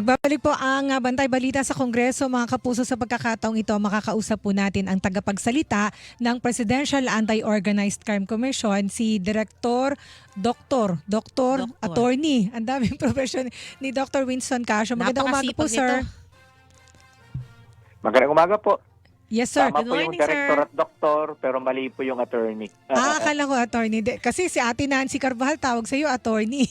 Nagbabalik po ang ah, Bantay Balita sa Kongreso. Mga kapuso sa pagkakataong ito, makakausap po natin ang tagapagsalita ng Presidential Anti-Organized Crime Commission, si Director Doktor, Doktor, Doktor. Attorney. Ang daming profession ni Dr. Winston Casio. Magandang umaga po, sir. Magandang umaga po. Yes, sir. Tama Good po yung morning, director sir. at doktor, pero mali po yung attorney. Ah, akala ko attorney. Di- Kasi si Ate Nancy Carvajal tawag sa iyo attorney.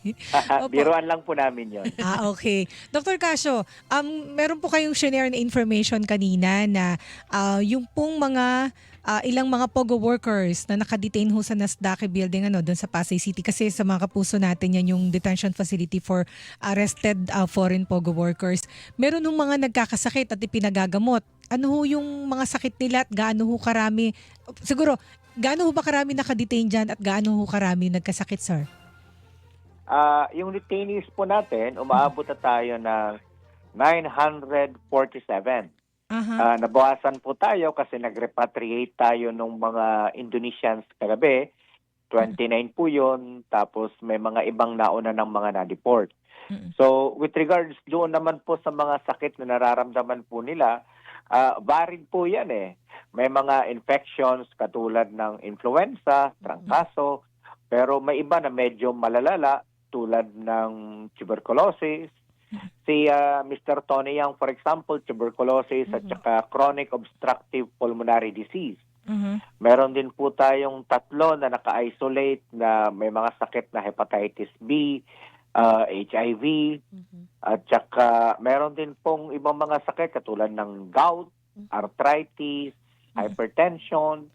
Opo. Biruan lang po namin yon. ah, okay. Dr. Casio, um, meron po kayong share na information kanina na ah, yung pong mga ah, ilang mga POGO workers na nakadetain ho sa Nasdaq building ano doon sa Pasay City kasi sa mga kapuso natin yan yung detention facility for arrested ah, foreign POGO workers. Meron hong mga nagkakasakit at ipinagagamot. Ano ho yung mga sakit nila at gaano ho karami? Siguro, gaano ho ba karami nakadetain dyan at gaano ho karami nagkasakit, sir? Ah, yung detainees po natin, umaabot na tayo ng 947. Aha. Ah, nabawasan po tayo kasi nag-repatriate tayo ng mga Indonesians kagabi. 29 po yun. Tapos may mga ibang nauna ng mga na-deport. Mm. So with regards doon naman po sa mga sakit na nararamdaman po nila, ah varied po yan eh. May mga infections katulad ng influenza, trangkaso, pero may iba na medyo malalala tulad ng tuberculosis. Si ah, Mr. Tony Yang, for example, tuberculosis at Mhm. saka chronic obstructive pulmonary disease. Mhm. Meron din po tayong tatlo na naka-isolate na may mga sakit na hepatitis B, ah, HIV, Mhm. at saka meron din pong ibang mga sakit katulad ng gout, arthritis, hypertension.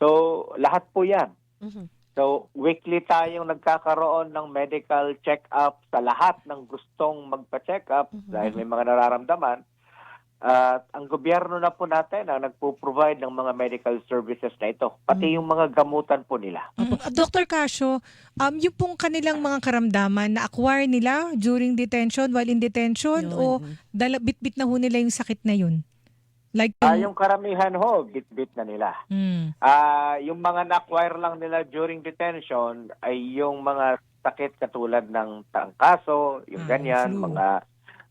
So, lahat po yan. Mhm. So, weekly tayong nagkakaroon ng medical check-up sa lahat ng gustong magpa-check-up Mhm. dahil may mga nararamdaman. At ang gobyerno na po natin ang nagpo-provide ng mga medical services na ito, pati yung mga gamutan po nila. Mm, uh, Dr. Casio, um, yung pong kanilang mga karamdaman na acquire nila during detention, while in detention, Yun. o dala, bit-bit na ho nila yung sakit na yun? Like Ah, yung... yung karamihan ho, bit-bit na nila. Mm, Ah, yung mga na-acquire lang nila during detention ay yung mga sakit katulad ng tangkaso, yung Ah, ganyan, flu. mga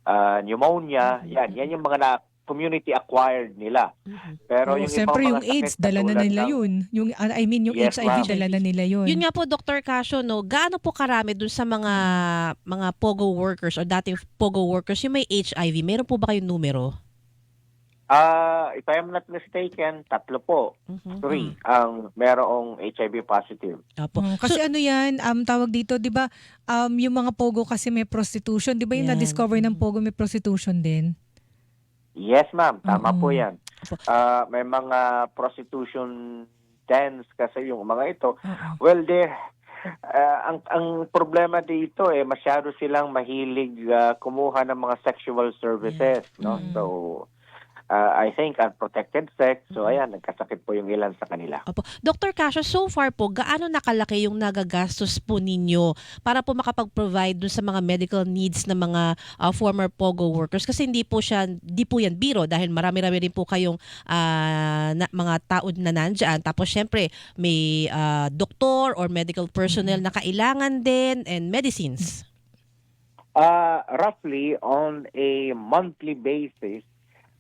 ah, pneumonia, yan, yan yung mga na community acquired nila. Mhm. Pero Oo, yung siyempre ibang yung AIDS, dala na nila ng- yun. Yung, uh, I mean, yung Yes, HIV, ma'am. dala na nila yun. Yun nga po Dr. Casio no, gaano po karami dun sa mga mga pogo workers or dating pogo workers yung may HIV? Meron po ba kayong numero? Ah, if I am not mistaken, tatlo po, Mhm. three, ang merong HIV positive. Opo. Mm, kasi ano yan, um, tawag dito, di ba, um, yung mga pogo kasi may prostitution. Di ba yung Yan. na-discover ng pogo may prostitution din? Yes, ma'am, tama po Mm-mm. 'yan. Opo. Ah, may mga prostitution dens kasi yung mga ito. Oo. Well, there ah, ang ang problema dito eh masyado silang mahilig ah, kumuha ng mga sexual services, no? Mm. So ah, I think unprotected sex. So ayan, nagkasakit po yung ilan sa kanila. Opo. Dr. Casio, so far po, gaano nakalaki yung nagagastos po ninyo para po makapag-provide dun sa mga medical needs ng mga ah, former POGO workers? Kasi hindi po siya, di po yan biro dahil marami-rami rin po kayong ah, na, mga tao na nandyan. Tapos syempre, may ah, doktor or medical personnel na kailangan din and medicines. Ah, roughly on a monthly basis,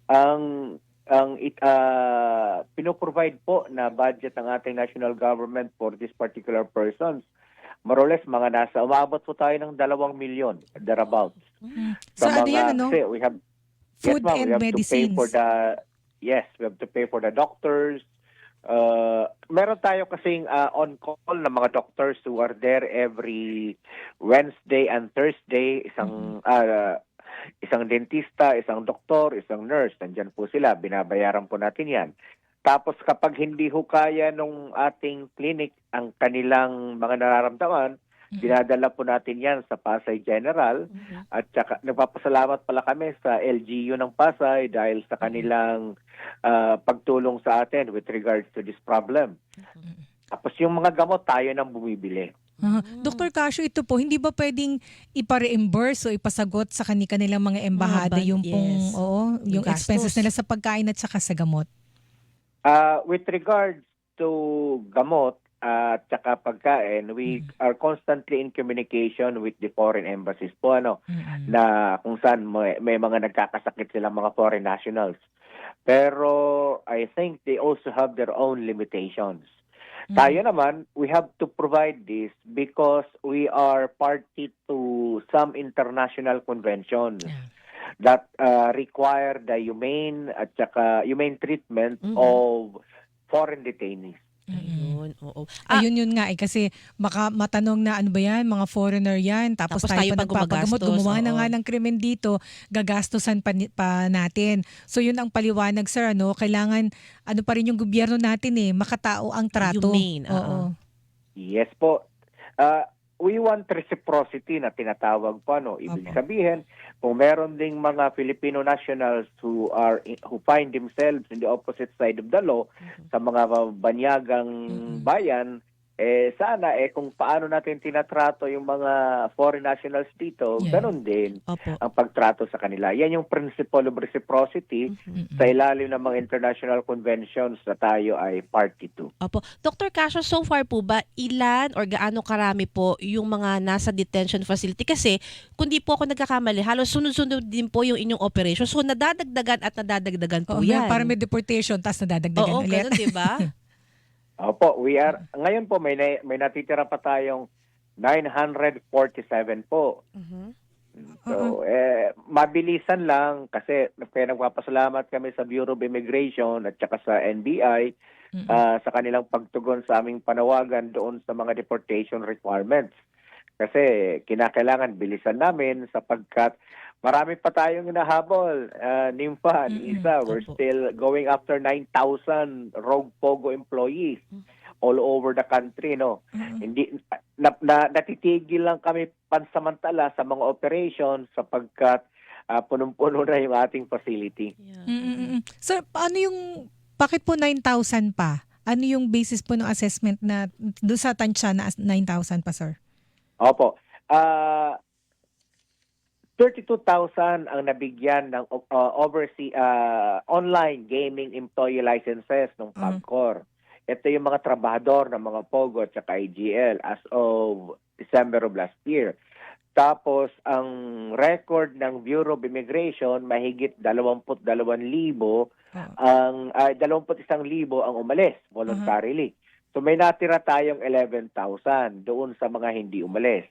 ang ang it ah, pinoprovide po na budget ng ating national government for this particular persons, more or less mga nasa umabot po tayo ng dalawang milyon thereabouts. So Sa ano yan, ano? we have Food yes, and we have medicines. to pay for the yes, we have to pay for the doctors. Uh, meron tayo kasing uh, on call na mga doctors who are there every Wednesday and Thursday, isang uh, isang dentista, isang doktor, isang nurse, nandyan po sila, binabayaran po natin 'yan. Tapos kapag hindi ho kaya nung ating clinic ang kanilang mga nararamdaman, Mm. dinadala po natin 'yan sa Pasay General. At saka nagpapasalamat pala kami sa LGU ng Pasay dahil sa kanilang ah, pagtulong sa atin with regards to this problem. Tapos yung mga gamot tayo nang bumibili. Aha. Dr. Casio, ito po, hindi ba pwedeng ipa-reimburse o ipasagot sa kani kanilang mga embahada ban- yung pong, yes. oo, yung gastos. expenses nila sa pagkain at saka sa gamot? Ah, with regards to gamot, uh, at saka pagkain, we Mm. are constantly in communication with the foreign embassies po ano Mm-mm. na kung saan may, may mga nagkakasakit silang mga foreign nationals. Pero I think they also have their own limitations. Mm. Tayo naman, we have to provide this because we are party to some international conventions Yeah. that uh, require the humane at saka humane treatment Mhm. of foreign detainees. Ayun, oo. Ah, Ayun yun nga eh kasi maka matanong na ano ba yan, mga foreigner yan, tapos, Tapos tayo, tayo pa pa nagpapagamot, gumagastos, gumawa na oo. nga ng krimen dito, gagastusan pa, ni- pa natin. So yun ang paliwanag sir, ano, kailangan ano pa rin yung gobyerno natin eh, makatao ang trato. Humane, oo. Oo. Yes po. Uh, we want reciprocity na tinatawag po ano. Ibig Opo. sabihin, kung meron ding mga Filipino nationals who are who find themselves in the opposite side of the law Mhm. sa mga banyagang Mm-mm. bayan, eh sana eh kung paano natin tinatrato yung mga foreign nationals dito, Yeah. ganun din Opo. ang pagtrato sa kanila. Yan yung principle of reciprocity Mhm. Mm-mm. sa ilalim ng mga international conventions na tayo ay party to. Opo. Dr. Casio, so far po ba, ilan or gaano karami po yung mga nasa detention facility? Kasi, kung di po ako nagkakamali, halos sunod-sunod din po yung inyong operation. So, nadadagdagan at nadadagdagan po Oo, yan. Para may deportation, tapos nadadagdagan Oo, ulit. ganun, di ba? Opo, we are ngayon po may na- may natitira pa tayong 947 po. Mhm. So, eh mabilisan lang kasi kaya nagpapasalamat kami sa Bureau of Immigration at saka sa NBI Mm-mm. ah, sa kanilang pagtugon sa aming panawagan doon sa mga deportation requirements. Kasi kinakailangan bilisan namin sapagkat marami pa tayong hinahabol. Uh, Nimfa, Mm-mm. Isa, we're Opo. still going after 9,000 rogue POGO employees Mm. all over the country, no? Mm-mm. Hindi na, na, natitigil lang kami pansamantala sa mga operations sapagkat ah, punong-puno na yung ating facility. Yeah. Mm-mm. Sir, paano yung, bakit po 9,000 pa? Ano yung basis po ng assessment na doon sa tansya na as- 9,000 pa, sir? Opo. Ah 32,000 ang nabigyan ng uh, oversea ah, online gaming employee licenses ng. PAGCOR. Ito yung mga trabahador ng mga POGO at saka IGL as of December of last year. Tapos, ang record ng Bureau of Immigration, mahigit 22,000 Oo. ang ay 21,000 ang umalis voluntarily. So may natira tayong 11,000 doon sa mga hindi umalis.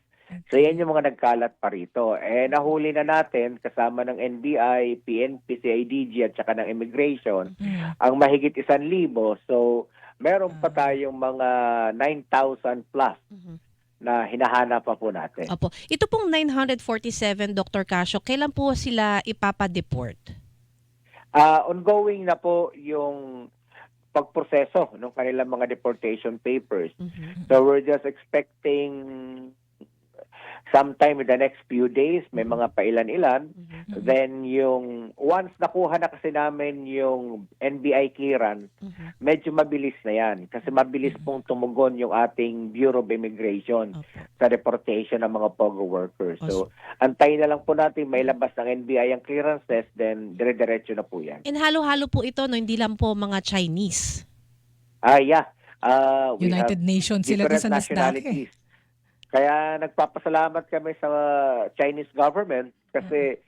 So yan yung mga nagkalat pa rito. Eh nahuli na natin kasama ng NBI, PNP, CIDG at saka ng immigration Mm. ang mahigit 1,000. So meron pa Ah. tayong mga 9,000 plus Mhm. na hinahanap pa po natin. Opo. Ito pong 947, Dr. Casio, kailan po sila ipapa-deport? Ah, ongoing na po yung pagproseso ng kanilang mga deportation papers. Mhm. So we're just expecting sometime in the next few days, may mga pailan-ilan. Mhm. Then yung once nakuha na kasi namin yung NBI clearance, Mhm. medyo mabilis na yan. Kasi mabilis pong tumugon yung ating Bureau of Immigration Opo. sa deportation ng mga POGO workers. So antayin na lang po natin may labas ng NBI ang clearances, then dire-diretso na po yan. And halo-halo po ito, no? hindi lang po mga Chinese. Ah, yeah. Ah, have United Nations sila different sa Nasdaq eh. Kaya nagpapasalamat kami sa Chinese government kasi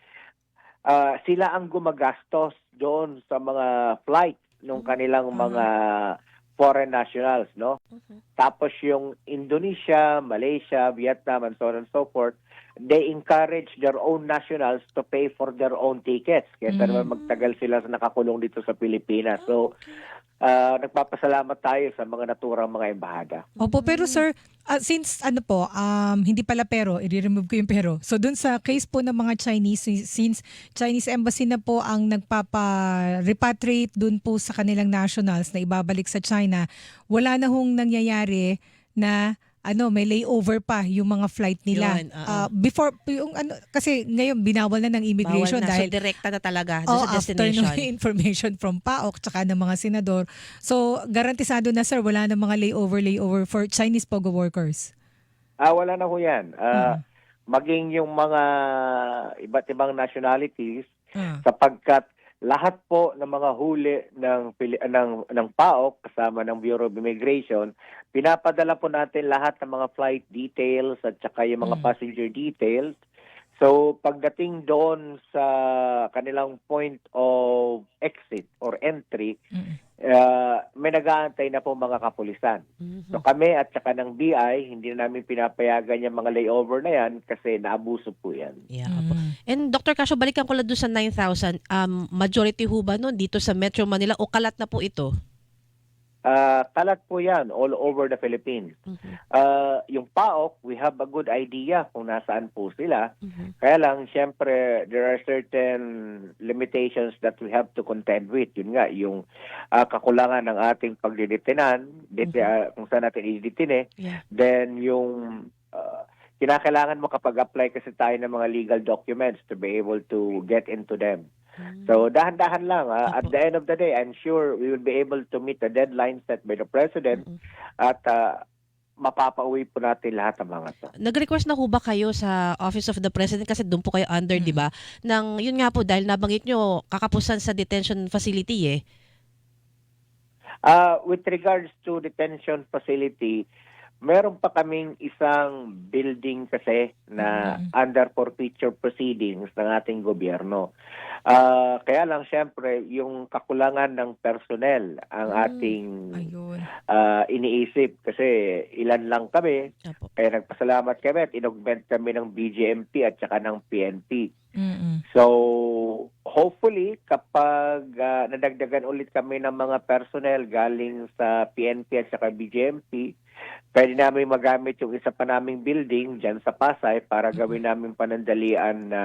ah, sila ang gumagastos doon sa mga flights ng kanilang Mhm. mga foreign nationals, no? Mhm. Tapos yung Indonesia, Malaysia, Vietnam, and so on and so forth, they encourage their own nationals to pay for their own tickets. Kaya Mm. naman magtagal sila sa nakakulong dito sa Pilipinas. So, ah, nagpapasalamat tayo sa mga naturang mga embahada. Opo, pero sir, ah, since ano po, um, hindi pala pero, i-remove ko yung pero. So dun sa case po ng mga Chinese, since Chinese Embassy na po ang nagpapa-repatriate dun po sa kanilang nationals na ibabalik sa China, wala na hong nangyayari na ano, may layover pa yung mga flight nila. Yun. Ah, before, yung ano, kasi ngayon binawal na ng immigration Bawal na. dahil so, direkta na talaga Oh, sa after destination. no information from PAOK tsaka ng mga senador. So, garantisado na sir, wala na mga layover, layover for Chinese POGO workers. Ah, wala na ho yan. Ah, Mhm. Maging yung mga iba't ibang nationalities Ah. sapagkat lahat po ng mga huli ng ng ng PAOK kasama ng Bureau of Immigration, pinapadala po natin lahat ng mga flight details at saka yung mga Mm. passenger details. So pagdating doon sa kanilang point of exit or entry, Mm. uh, may nag-aantay na po mga kapulisan. Mhm. So kami at saka ng BI, hindi na namin pinapayagan yung mga layover na yan kasi naabuso po yan. Yeah, opo. Mm. And Dr. Casio, balikan ko lang doon sa 9,000. Um, majority ho ba nun dito sa Metro Manila o kalat na po ito? Ah, kalat po yan all over the Philippines. Mhm. Uh, yung PAOK, we have a good idea kung nasaan po sila. Mhm. Kaya lang, syempre, there are certain limitations that we have to contend with. Yun nga, yung ah, kakulangan ng ating pagdidetinan, deti- ah, kung saan natin idetine. Yeah. Then, yung ah, kinakailangan mo kapag apply kasi tayo ng mga legal documents to be able to get into them. Mm. So, dahan-dahan lang. ah. at the end of the day, I'm sure we will be able to meet the deadline set by the President Mm-mm. at ah, mapapauwi po natin lahat ng mga to. Nag-request na ho ba kayo sa Office of the President kasi doon po kayo under, Mm. di ba? Nang yun nga po dahil nabanggit nyo kakapusan sa detention facility eh. Uh, with regards to detention facility, meron pa kaming isang building kasi na Mhm. under forfeiture proceedings ng ating gobyerno. Ah, kaya lang syempre yung kakulangan ng personnel ang Mm. ating Ayun. ah, iniisip kasi ilan lang kami Apo. kaya nagpasalamat kami at inaugment kami ng BGMP at saka ng PNP. Mm-mm. So, hopefully, kapag ah, nadagdagan ulit kami ng mga personnel galing sa PNP at saka BGMP, pwede namin magamit yung isa pa naming building dyan sa Pasay para gawin namin panandalian na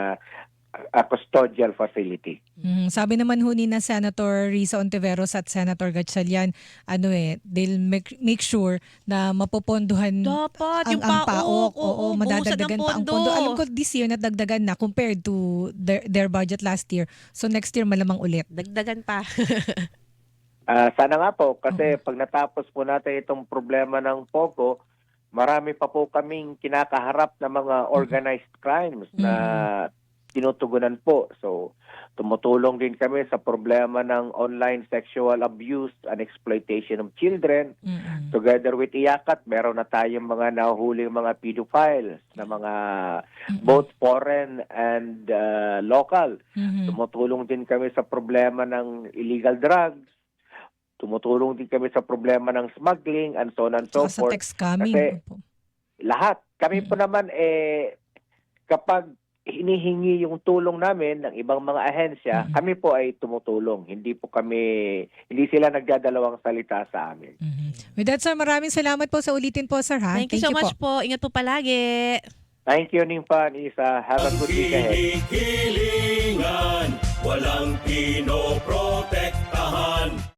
ah, custodial facility. Mm, sabi naman ho ni na Senator Risa Ontiveros at Senator Gatchalian, ano eh, they'll make, make sure na mapopondohan Dapat, ang, yung ang paok. paok. Oo, madadagdagan pa ang pondo. Alam ko this year nadagdagan na compared to their, their budget last year. So next year malamang ulit. Dagdagan pa. Ah, sana nga po, kasi pag natapos po natin itong problema ng POGO, marami pa po kaming kinakaharap na mga organized crimes na tinutugunan po. So, tumutulong din kami sa problema ng online sexual abuse and exploitation of children. Mm-mm. Together with IACAT, meron na tayong mga nahuhuling mga pedophiles na mga Mm-mm. both foreign and uh, local. Mhm. Tumutulong din kami sa problema ng illegal drugs. Tumutulong din kami sa problema ng smuggling and so on and so Saka sa forth. text coming. Kasi- Opo. Lahat. Kami po naman eh kapag hinihingi yung tulong namin ng ibang mga ahensya, Mhm. kami po ay tumutulong. Hindi po kami hindi sila nagdadalawang salita sa amin. Mhm. With that, sir, maraming salamat po sa ulitin po, sir. Ha? Thank you so much po. Ingat po palagi. Thank you, Nimpa, Isa. Have a good week ahead. Hilingan, walang pinoprote